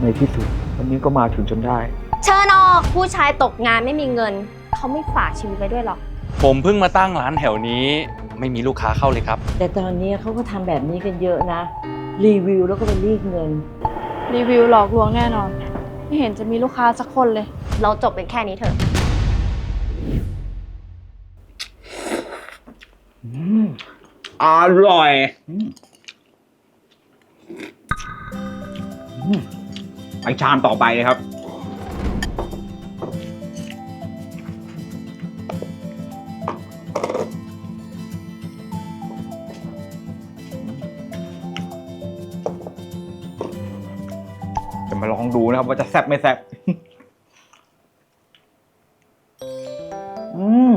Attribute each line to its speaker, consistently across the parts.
Speaker 1: ในที่สุดวันนี้ก็มาถึงจนได้
Speaker 2: เชิญออกผู้ชายตกงานไม่มีเงิน เขาไม่ฝากชีวิตไว้ด้วยหรอก
Speaker 3: ผมเพิ่งมาตั้งร้านแถวนี้ไม่มีลูกค้าเข้าเลยครับ
Speaker 4: แต่ตอนนี้เขาก็ทำแบบนี้กันเยอะนะ รีวิวแล้วก็ไปรีดเงิน
Speaker 5: รีวิวหลอกลวงแน่นอน ไม่เห็นจะมีลูกค้าสักคนเลย
Speaker 2: เราจบเป็นแค่นี้เถอะ
Speaker 6: อร่อย อืมอืม ไปชามต่อไปเลยครับ จะมาลองดูนะครับว่าจะแซ่บไม่แซ่บอืม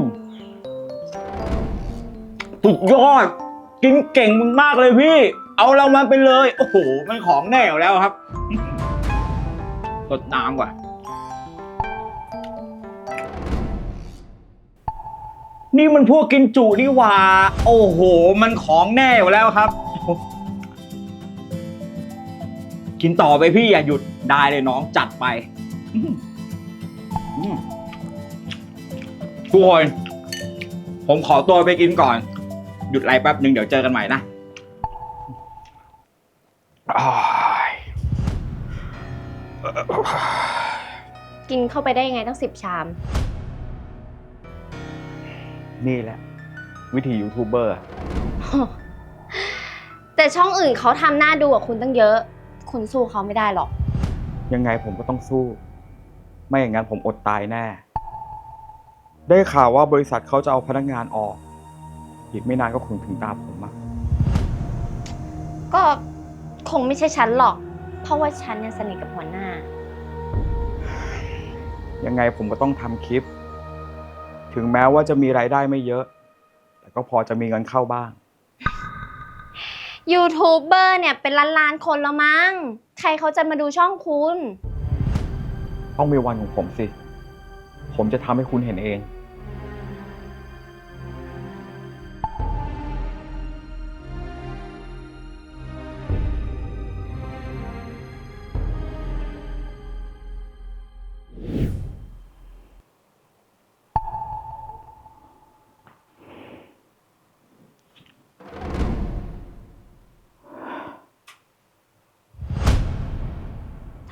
Speaker 6: สุดยอด กินเก่งมึงมากเลยพี่ เอาเรามาไปเลย โอ้โห มันของแน่แล้วครับ สดน้ำก่อนนี่มันพวกกินจุนี่หว่า โอ้โห มันของแน่อยู่แล้วครับ กินต่อไปพี่อย่าหยุดได้เลยน้องจัดไปทุกคนผมขอตัวไปกินก่อน หยุดไลฟ์แป๊บหนึ่งเดี๋ยวเจอกันใหม่นะอา
Speaker 2: กินเข้าไปได้ยังไงตั้งสิบชาม
Speaker 1: นี่แหละ วิธียูทูบเบอร์
Speaker 2: แต่ช่องอื่นเขาทำหน้าดูกับคุณตั้งเยอะ คุณสู้เขาไม่ได้หรอก
Speaker 1: ยังไงผมก็ต้องสู้ ไม่อย่างนั้นผมอดตายแน่ ได้ข่าวว่าบริษัทเขาจะเอาพนักงานออก อีกไม่นานก็คงถึงตาผมอะ
Speaker 2: ก็คงไม่ใช่ฉันหรอก เพราะว่าฉันเนี่ยสนิทกับหัวหน้า
Speaker 1: ยังไงผมก็ต้องทำคลิป ถึงแม้ว่าจะมีรายได้ไม่เยอะ แต่ก็พอจะมีเงินเข้าบ้าง
Speaker 2: ยูทูบเบอร์เนี่ยเป็นล้านๆคนแล้วมั้ง ใครเขาจะมาดูช่องคุณ
Speaker 1: ต้องมีวันของผมสิ ผมจะทำให้คุณเห็นเอง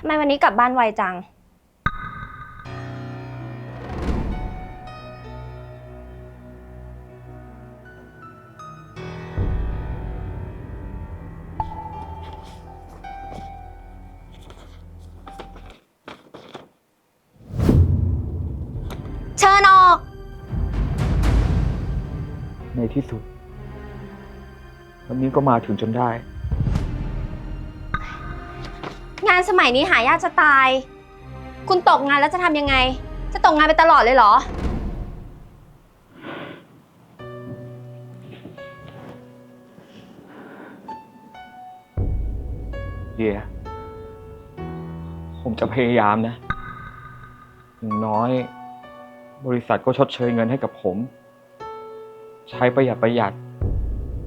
Speaker 2: ทำไมวันนี้กลับบ้านไวจัง เชิญออก
Speaker 1: ในที่สุด วันนี้ก็มาถึงจนได้
Speaker 2: งานสมัยนี้หายากจะตาย คุณตกงานแล้วจะทำยังไง จะตกงานไปตลอดเลยเหรอ
Speaker 1: เดียผมจะพยายามนะอย่างน้อย บริษัทก็ชดเชยเงินให้กับผม ใช้ประหยัดประหยัด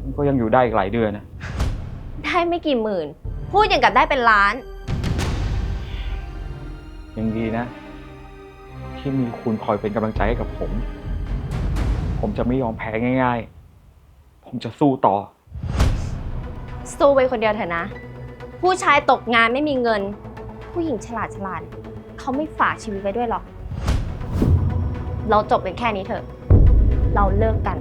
Speaker 1: มันก็ยังอยู่ได้อีกหลายเดือนนะ
Speaker 2: ได้ไม่กี่หมื่น พูดอย่างกับได้เป็นล้าน
Speaker 1: ยังดีนะ ที่มีคุณคอยเป็นกำลังใจให้กับผม ผมจะไม่ยอมแพ้ง่าย ๆ ผมจะสู้ต่อ
Speaker 2: สู้ไปคนเดียวเถอะนะ ผู้ชายตกงานไม่มีเงิน ผู้หญิงฉลาดฉลาดเขาไม่ฝากชีวิตไว้ด้วยหรอก เราจบเป็นแค่นี้เถอะ เราเลิกกัน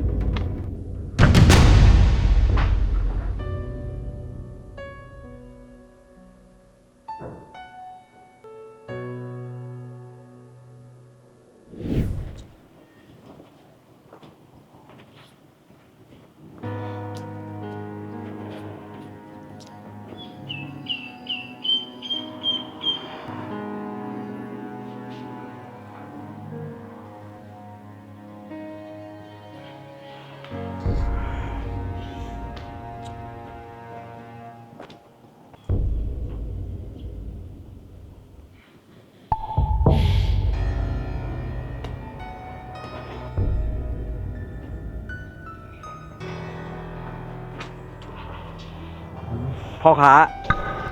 Speaker 1: พ่อค้า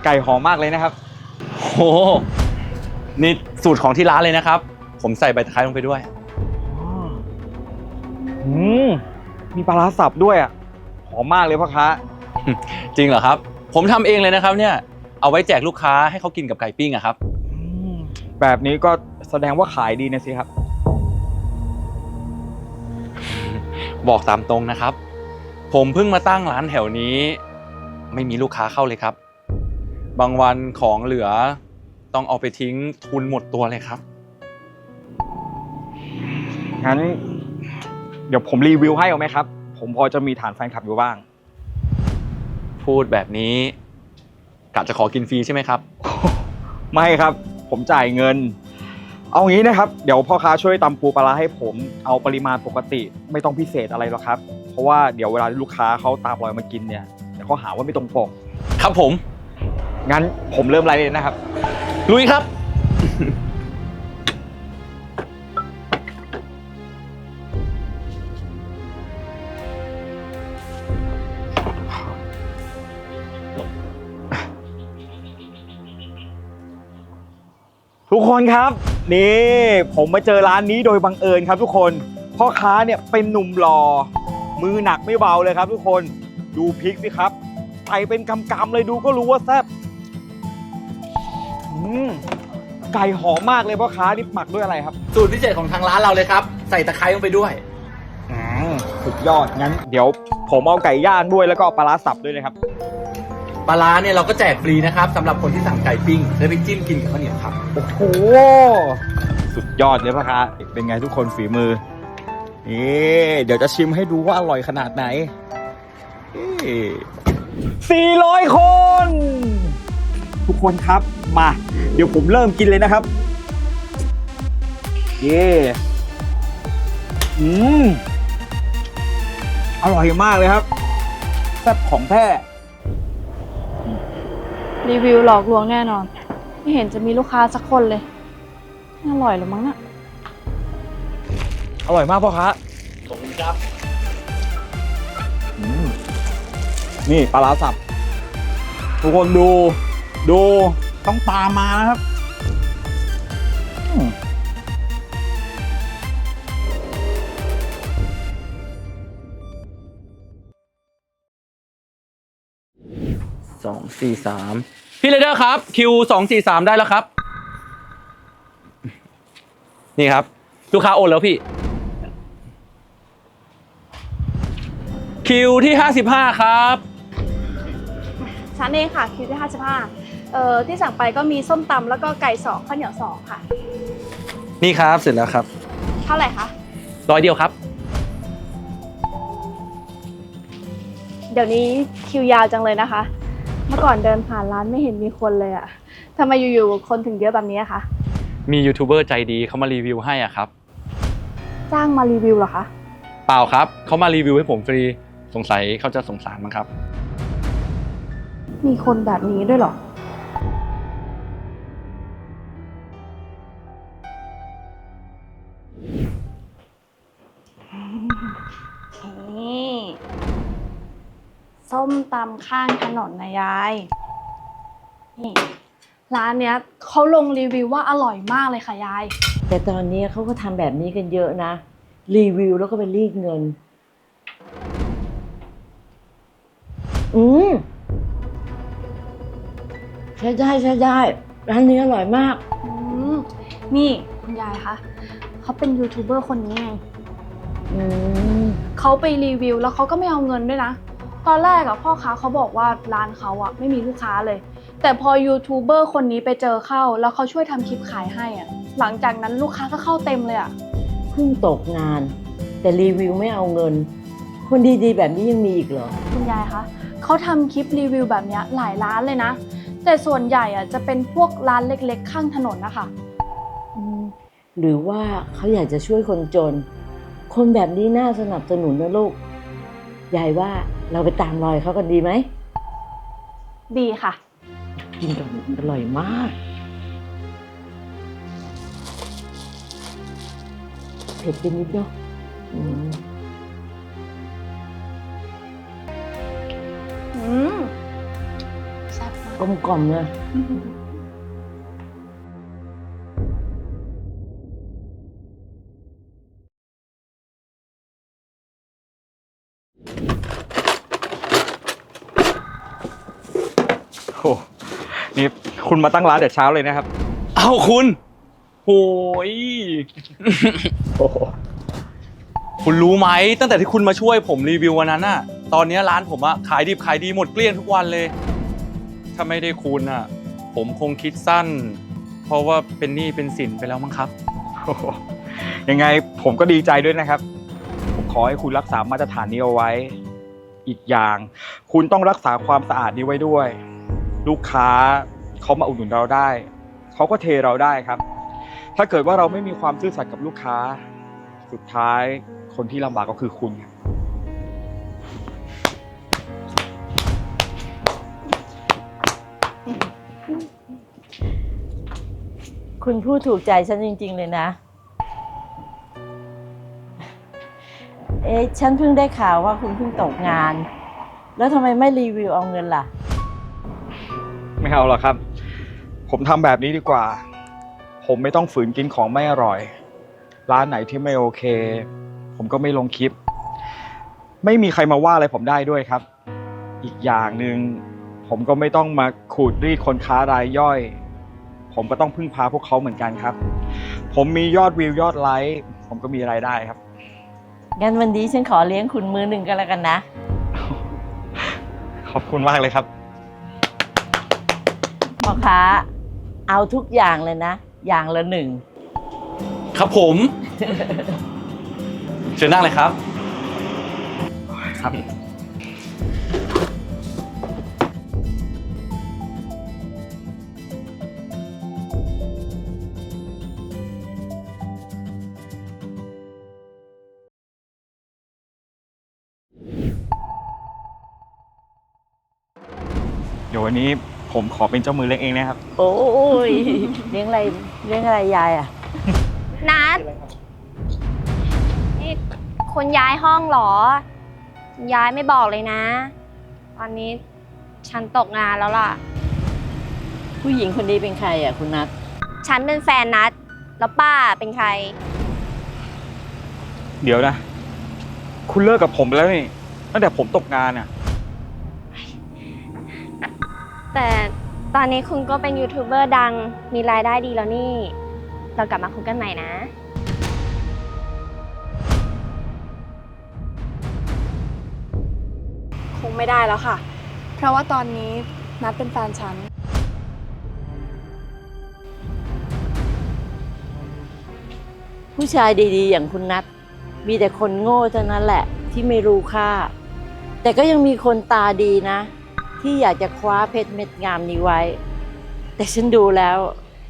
Speaker 1: ไก่หอมมากเลยนะครับ
Speaker 6: โห
Speaker 3: โหนี่สูตรของที่ร้านเลยนะครับ ผมใส่ใบตะไคร้ลงไปด้วย
Speaker 1: อืมมีปลาร้าสับด้วยอะหอมมากเลยพ่อค้า
Speaker 3: จริงเหรอครับ ผมทำเองเลยนะครับ เนี่ย เอาไว้แจกลูกค้าให้เขากินกับไก่ปิ้งอะครับ
Speaker 1: อืมแบบนี้ก็แสดงว่าขายดีนะสิครับ
Speaker 3: บอกตามตรงนะครับ ผมเพิ่งมาตั้งร้านแถวนี้ ไม่มีลูกค้าเข้าเลยครับ บางวันของเหลือต้องเอาไปทิ้งทุนหมดตัวเลยครับ
Speaker 1: งั้น เดี๋ยวผมรีวิวให้เอาไหมครับ ผมพอจะมีฐานแฟนคลับอยู่บ้าง
Speaker 3: พูดแบบนี้กะจะขอกินฟรีใช่ไหมครับ
Speaker 1: ไม่ครับ ผมจ่ายเงิน เอางี้นะครับ เดี๋ยวพ่อค้าช่วยตำปูปลาร้าให้ผมเอาปริมาณปกติ ไม่ต้องพิเศษอะไรหรอกครับ เพราะว่าเดี๋ยวเวลาลูกค้าเขาตามรอยมากินเนี่ย เดี๋ยวเขาหาว่าไม่ตรงปก
Speaker 3: ครับผม
Speaker 1: งั้นผมเริ่มไลฟ์เลยนะครับ
Speaker 3: ลุยครับ
Speaker 1: ทุกคนครับ นี่ผมมาเจอร้านนี้โดยบังเอิญครับทุกคน พ่อค้าเนี่ยเป็นหนุ่มหล่อมือหนักไม่เบาเลยครับทุกคน ดูพริกสิครับใส่เป็นกำๆเลยดูก็รู้ว่าแซ่บอืมไก่หอมมากเลยพ่อค้านี่หมักด้วยอะไรครับ
Speaker 3: สูตรพิเศษของทางร้านเราเลยครับ ใส่ตะไคร้ลงไปด้วย
Speaker 1: อืมสุดยอดงั้น เดี๋ยวผมเอาไก่ย่างด้วยแล้วก็เอาปลาร้าสับด้วยนะครับ
Speaker 3: ปลาร้าเนี่ยเราก็แจกฟรีนะครับสำหรับคนที่สั่งไก่ปิ้งแล้วไปจิ้มกินกับข้าวเหนียวครับ
Speaker 1: โอ้โห สุดยอดเลยพ่อค้าเป็นไงทุกคนฝีมือนี่เดี๋ยวจะชิมให้ดูว่าอร่อยขนาดไหน สี่ร้อยคน ทุกคนครับมา เดี๋ยวผมเริ่มกินเลยนะครับเย่อืมอร่อยมากเลยครับแซ่บของแท้
Speaker 5: รีวิวหลอกลวงแน่นอน ไม่เห็นจะมีลูกค้าสักคนเลยไม่อร่อยหรือมั้งน่ะ
Speaker 1: อร่อยมากพ่อค้า
Speaker 3: ขอบคุณครับ
Speaker 1: นี่ปลาร้าสับ ทุกคนดูดูต้องตามมานะครับอืม
Speaker 3: สองสี่สามพี่เรเดอร์ครับคิวสองสี่สามได้แล้วครับ นี่ครับ ลูกค้าโอนแล้วพี่ คิวที่ห้าสิบห้าครับ
Speaker 5: ชั้นเองค่ะคิวที่55เอ่อที่สั่งไปก็มีส้มตำแล้วก็ไก่สองข้าวเหนียวสองค่ะ
Speaker 3: นี่ครับเสร็จแล้วครับ
Speaker 5: เท่าไหร่คะ
Speaker 3: ร้อยเดียวครับ
Speaker 5: เดี๋ยวนี้คิวยาวจังเลยนะคะ เมื่อก่อนเดินผ่านร้านไม่เห็นมีคนเลยอะทำไมอยู่ๆคนถึงเยอะแบบนี้อะคะ
Speaker 3: มียูทูบเบอร์ใจดีเขามารีวิวให้อะครับ
Speaker 5: จ้างมารีวิวเหรอคะ
Speaker 3: เปล่าครับ เขามารีวิวให้ผมฟรี สงสัยเขาจะสงสารมั้งครับ
Speaker 5: มีคนแบบนี้ด้วยเหรอ นี่ส้มตำข้างถนนนะยาย นี่ร้านเนี้ยเขาลงรีวิวว่าอร่อยมากเลยค่ะยาย
Speaker 4: แต่ตอนนี้เขาก็ทำแบบนี้กันเยอะนะ รีวิวแล้วก็ไปรีดเงิน อืม ใช้ได้ใช้ได้ร้านนี้อร่อยมาก
Speaker 5: อืมนี่คุณยายคะเขาเป็นยูทูบเบอร์คนนี้ไง
Speaker 4: อืม
Speaker 5: เขาไปรีวิวแล้วเขาก็ไม่เอาเงินด้วยนะ ตอนแรกอะพ่อค้าเขาบอกว่าร้านเขาอะไม่มีลูกค้าเลย แต่พอยูทูบเบอร์คนนี้ไปเจอเข้า แล้วเขาช่วยทำคลิปขายให้อะหลังจากนั้นลูกค้าก็เข้าเต็มเลยอะ
Speaker 4: เพิ่งตกงาน แต่รีวิวไม่เอาเงิน คนดีๆแบบนี้ยังมีอีกเหรอ
Speaker 5: คุณยายคะเขาทำคลิปรีวิวแบบเนี้ยหลายร้านเลยนะ แต่ส่วนใหญ่อะจะเป็นพวกร้านเล็กๆ ข้างถนนนะคะ
Speaker 4: อืมหรือว่าเขาอยากจะช่วยคนจน คนแบบนี้น่าสนับสนุนนะลูกยายว่าเราไปตามรอยเขากันดีไหม
Speaker 5: ดีค่ะ
Speaker 4: กินกันอร่อยมากเผ็ดไปนิดเนาะอืม
Speaker 5: ก
Speaker 4: มกล่อมเลย
Speaker 1: โอ้นี่คุณมาตั้งร้านแต่เช้าเลยนะครับ
Speaker 3: เอาคุณโอ้
Speaker 1: ย
Speaker 3: คุณรู้ไหมตั้งแต่ที่คุณมาช่วยผมรีวิววันนั้นอะ ตอนนี้ร้านผมอะขายดิบขายดีหมดเกลี้ยงทุกวันเลย ถ้าไม่ได้คุณอะ ผมคงคิดสั้น เพราะว่าเป็นหนี้เป็นสินไปแล้วมั้งครับ
Speaker 1: โอ้โหยังไงผมก็ดีใจด้วยนะครับ ผมขอให้คุณรักษามาตรฐานนี้เอาไว้ อีกอย่าง คุณต้องรักษาความสะอาดนี้ไว้ด้วย ลูกค้าเขามาอุดหนุนเราได้เขาก็เทเราได้ครับ ถ้าเกิดว่าเราไม่มีความซื่อสัตย์กับลูกค้า สุดท้ายคนที่ลำบากก็คือคุณครับ
Speaker 4: คุณพูดถูกใจฉันจริง ๆ เลยนะ เอ๊ะฉันเพิ่งได้ข่าวว่าคุณเพิ่งตกงาน แล้วทำไมไม่รีวิวเอาเงินล่ะ
Speaker 1: ไม่เอาหรอกครับ ผมทำแบบนี้ดีกว่า ผมไม่ต้องฝืนกินของไม่อร่อย ร้านไหนที่ไม่โอเค ผมก็ไม่ลงคลิป ไม่มีใครมาว่าอะไรผมได้ด้วยครับ อีกอย่างหนึ่งผมก็ไม่ต้องมาขูดรีดคนค้ารายย่อย ผมก็ต้องพึ่งพาพวกเขาเหมือนกันครับ ผมมียอดวิวยอดไลค์ผมก็มีรายได้ครับ
Speaker 4: งั้นวันนี้ฉันขอเลี้ยงคุณมือหนึ่งก็แล้วกันนะ
Speaker 1: ขอบคุณมากเลยครับ
Speaker 4: พ่อค้า เอาทุกอย่างเลยนะ อย่างละหนึ่ง
Speaker 3: ครับผม เชิญนั่งเลยครับ
Speaker 1: ครับ เดี๋ยววันนี้ผมขอเป็นเจ้ามือเล็กเองนะครับ
Speaker 4: โอ้ยเลี้ยงอะไรเลี้ยงอะไรยายอะ
Speaker 2: นัดนี่คุณย้ายห้องเหรอ ย้ายไม่บอกเลยนะ ตอนนี้ฉันตกงานแล้วล่ะ
Speaker 4: ผู้หญิงคนนี้เป็นใครอะคุณนัท
Speaker 2: ฉันเป็นแฟนนัด แล้วป้าเป็นใคร
Speaker 1: เดี๋ยวนะ คุณเลิกกับผมไปแล้วนี่ตั้งแต่ผมตกงานอะ
Speaker 2: แต่ตอนนี้คุณก็เป็นยูทูบเบอร์ดังมีรายได้ดีแล้วนี่ เรากลับมาคบกันใหม่นะ
Speaker 5: คงไม่ได้แล้วค่ะ เพราะว่าตอนนี้นัดเป็นแฟนฉัน
Speaker 4: ผู้ชายดีๆ อย่างคุณนัทมีแต่คนโง่เท่านั้นแหละที่ไม่รู้ค่า แต่ก็ยังมีคนตาดีนะ ที่อยากจะคว้าเพชรเม็ดงามนี้ไว้ แต่ฉันดูแล้ว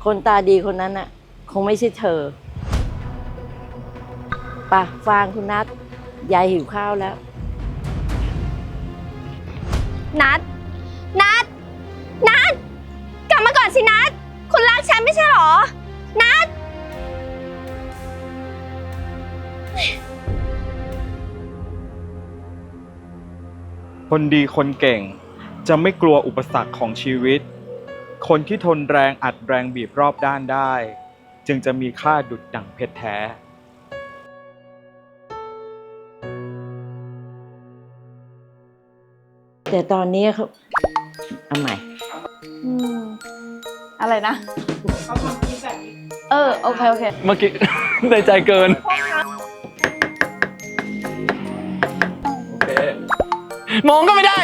Speaker 4: คนตาดีคนนั้นน่ะ คงไม่ใช่เธอไป่ะฟางคุณนัทยายหิวข้าวแล้ว
Speaker 2: นัด นัด นัด กลับมาก่อนสินัด คุณรักฉันไม่ใช่หรอ นัด
Speaker 1: คนดีคนเก่ง จะไม่กลัวอุปสรรคของชีวิต คนที่ทนแรงอัดแรงบีบรอบด้านได้ จึงจะมีค่าดุดดั่งเพชรแท้
Speaker 4: แต่ตอนนี้เขาเอาใหม่
Speaker 5: อืมอะไรนะเออ โอเค โอเค
Speaker 3: เมื่อกี้ ในใจเกิน โอเค มองก็ไม่ได้